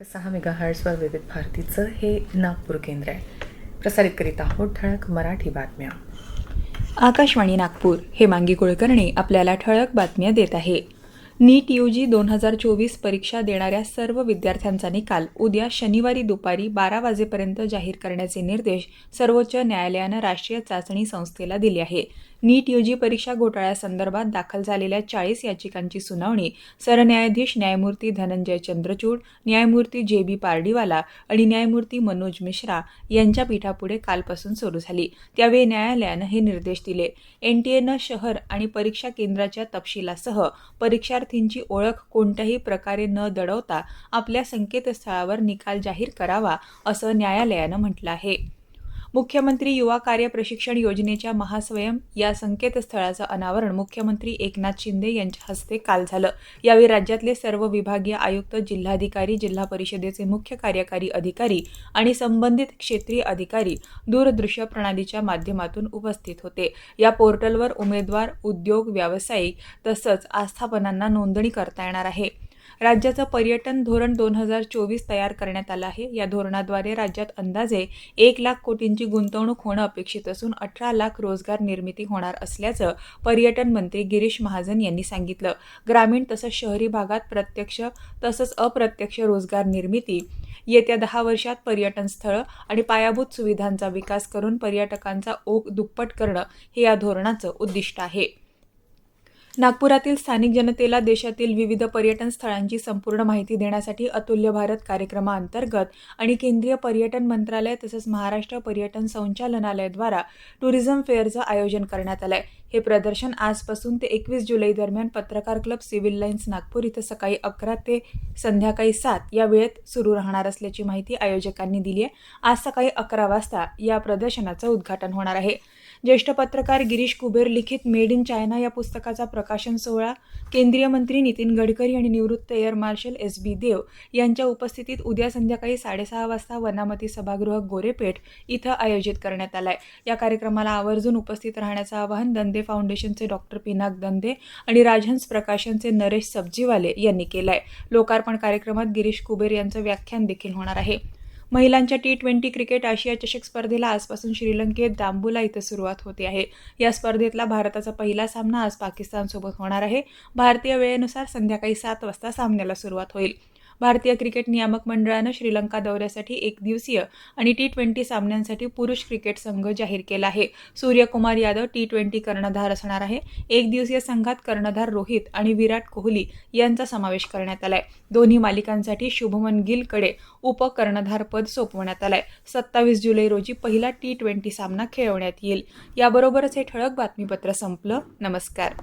सहा मेगा हर्ट्सवर विविध भारतीचं हे नागपूर केंद्र आहे. प्रसारित करीत आहोत ठळक मराठी बातम्या. आकाशवाणी नागपूर हे मांगी कुलकर्णी आपल्याला ठळक बातम्या देत आहे. नीट यू जी दोन हजार चोवीस परीक्षा देणाऱ्या सर्व विद्यार्थ्यांचा निकाल उद्या शनिवारी दुपारी बारा वाजेपर्यंत जाहीर करण्याचे निर्देश सर्वोच्च न्यायालयानं राष्ट्रीय चाचणी संस्थेला दिले आहे. नीट यूजी परीक्षा घोटाळ्यासंदर्भात दाखल झालेल्या चाळीस याचिकांची सुनावणी सरन्यायाधीश न्यायमूर्ती धनंजय चंद्रचूड न्यायमूर्ती जे बी पारडीवाला आणि न्यायमूर्ती मनोज मिश्रा यांच्या पीठापुढे कालपासून सुरू झाली. त्यावेळी न्यायालयानं हे निर्देश दिले. एनटीएनं शहर आणि परीक्षा केंद्राच्या तपशिलासह परीक्षार्थींची ओळख कोणत्याही प्रकारे न दडवता आपल्या संकेतस्थळावर निकाल जाहीर करावा असं न्यायालयानं म्हटलं आहे. मुख्यमंत्री युवा कार्य प्रशिक्षण योजनेच्या महास्वयं या संकेतस्थळाचं अनावरण मुख्यमंत्री एकनाथ शिंदे यांच्या हस्ते काल झालं. यावेळी राज्यातले सर्व विभागीय आयुक्त जिल्हाधिकारी जिल्हा परिषदेचे मुख्य कार्यकारी अधिकारी आणि संबंधित क्षेत्रीय अधिकारी दूरदृश्य प्रणालीच्या माध्यमातून उपस्थित होते. या पोर्टलवर उमेदवार उद्योग व्यावसायिक तसंच आस्थापनांना नोंदणी करता येणार आहे. राज्याचं पर्यटन धोरण दोन हजार चोवीस तयार करण्यात आलं आहे. या धोरणाद्वारे राज्यात अंदाजे एक लाख कोटींची गुंतवणूक होणं अपेक्षित असून अठरा लाख रोजगार निर्मिती होणार असल्याचं पर्यटन मंत्री गिरीश महाजन यांनी सांगितलं. ग्रामीण तसंच शहरी भागात प्रत्यक्ष तसंच अप्रत्यक्ष रोजगार निर्मिती येत्या दहा वर्षात पर्यटन स्थळं आणि पायाभूत सुविधांचा विकास करून पर्यटकांचा ओघ दुप्पट करणं हे या धोरणाचं उद्दिष्ट आहे. नागपुरातील स्थानिक जनतेला देशातील विविध पर्यटन स्थळांची संपूर्ण माहिती देण्यासाठी अतुल्य भारत कार्यक्रमाअंतर्गत आणि केंद्रीय पर्यटन मंत्रालय तसंच महाराष्ट्र पर्यटन संचालनालयाद्वारा टुरिझम फेअरचं आयोजन करण्यात आलं आहे हे प्रदर्शन आजपासून ते एकवीस जुलै दरम्यान पत्रकार क्लब सिव्हिल लाईन्स नागपूर इथं सकाळी अकरा ते संध्याकाळी सात या वेळेत सुरू राहणार असल्याची माहिती आयोजकांनी दिली आहे. आज सकाळी अकरा वाजता या प्रदर्शनाचं उद्घाटन होणार आहे. ज्येष्ठ पत्रकार गिरीश कुबेर लिखित मेड इन चायना या पुस्तकाचा प्रकाशन सोहळा केंद्रीय मंत्री नितीन गडकरी आणि निवृत्त air marshal S B Dev यांच्या उपस्थितीत उद्या संध्याकाळी साडेसहा वाजता वनामती सभागृह गोरेपेठ इथं आयोजित करण्यात आलाय. या कार्यक्रमाला आवर्जून उपस्थित राहण्याचं आवाहन दंदे फाउंडेशनचे डॉक्टर पिनाक दंदे आणि राजहंस प्रकाशनचे नरेश सब्जीवाले यांनी केलं आहे लोकार्पण कार्यक्रमात गिरीश कुबेर यांचं व्याख्यान देखील होणार आहे. महिलांच्या टी ट्वेंटी क्रिकेट आशिया चषक स्पर्धेला आजपासून श्रीलंकेत दांबुला इथं सुरुवात होते आहे. या स्पर्धेतला भारताचा पहिला सामना आज पाकिस्तानसोबत होणार आहे. भारतीय वेळेनुसार संध्याकाळी सात वाजता सामन्याला सुरुवात होईल. भारतीय क्रिकेट नियामक मंडळानं श्रीलंका दौऱ्यासाठी एक दिवसीय आणि टी ट्वेंटी सामन्यांसाठी पुरुष क्रिकेट संघ जाहीर केला आहे. सूर्यकुमार यादव टी ट्वेंटी कर्णधार असणार आहे. एक दिवसीय संघात कर्णधार रोहित आणि विराट कोहली यांचा समावेश करण्यात आलाय. दोन्ही मालिकांसाठी शुभमन गिलकडे उपकर्णधार पद सोपवण्यात आलंय. सत्तावीस जुलै रोजी पहिला टी ट्वेंटी सामना खेळवण्यात येईल. याबरोबरच हे ठळक बातमीपत्र संपलं. नमस्कार.